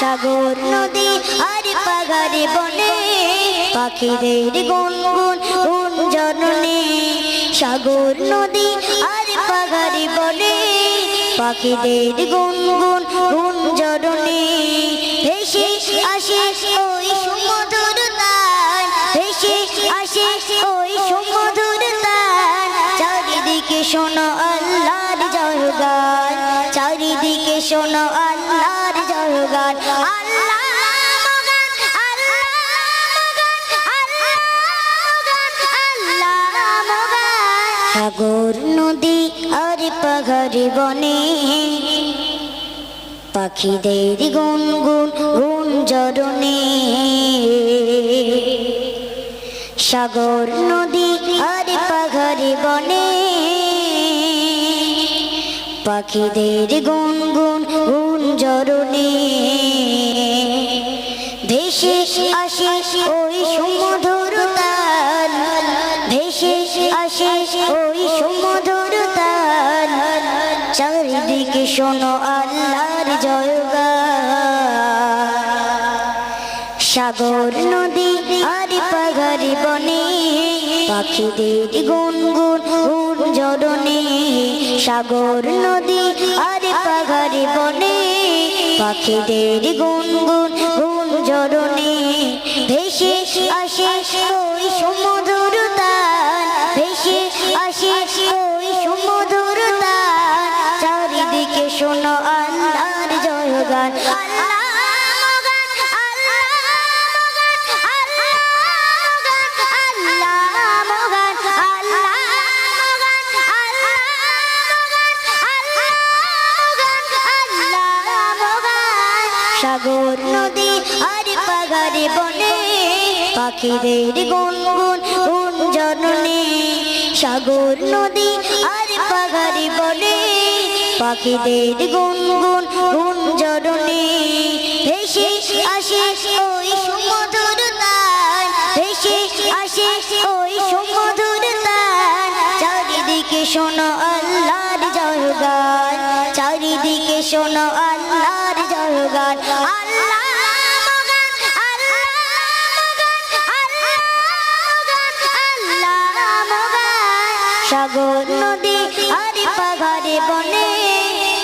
সাগর, নদী আর পাহাড়ে বনে পাখিদের গুনগুন গুন জননে সাগর, নদী আর পাহাড়ে বনে পাখিদের গুনগুন গুন জননে ভেসে আসে ওই সুমধুর তার ভেসে আসে ওই সুমধুর তার চারিদিকে শোনো আল্লাহর জয়গান চারিদিকে শোনো সাগর নদী আর পাহাড়ি বনে। পাখিদের গুনগুন গুন গুন জরনে সাগর নদী আর পাহাড়ি বনে। পাখিদের গুনগুন গুন জরনে ভেসে আসে ওই শোনো আল্লাহর জয়গান। সাগর, নদী আর পাহাড়ি বনে পাখিদের গুনগুন গুন জরনে সাগর, নদী আর পাহাড়ি বনে পাখিদের গুনগুন গুন জরনে ভেসে আসে ওই সমুদ্র সাগর নদী আর পাহাড়ে বনে পাখিদের গুনগুন গুন জননে সাগর নদী আর পাহাড়ে বনে পাখিদের গুনগুন গুন চারিদিকে শোনো আল্লাহর জয়গান। চারিদিকে শোনো আল্লাহর জয়গান। আল্লাহ। সাগর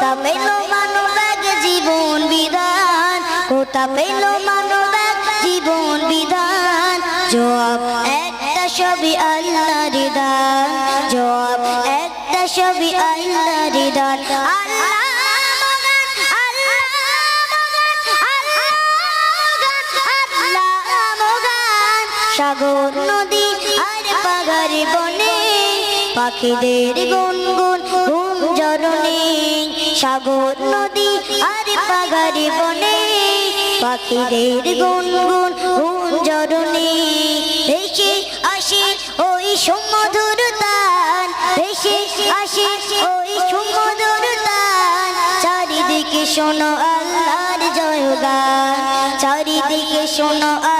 কোথা পেল মানব এক জীবন বিধান কোথা পেল জীবন বিধান জবাব একটা দান, জবাব একটা মগান। সাগর, নদী আর বনে পাখিদের গুনগুন সাগর নদী আর বনে, পাখিদের গুনগুন ভেসে আসে ওই সুমধুর তান ভেসে আসে ওই সুমধুর তান চারিদিকে শোনো আল্লাহর জয়গান, চারিদিকে শোনো আল্লাহর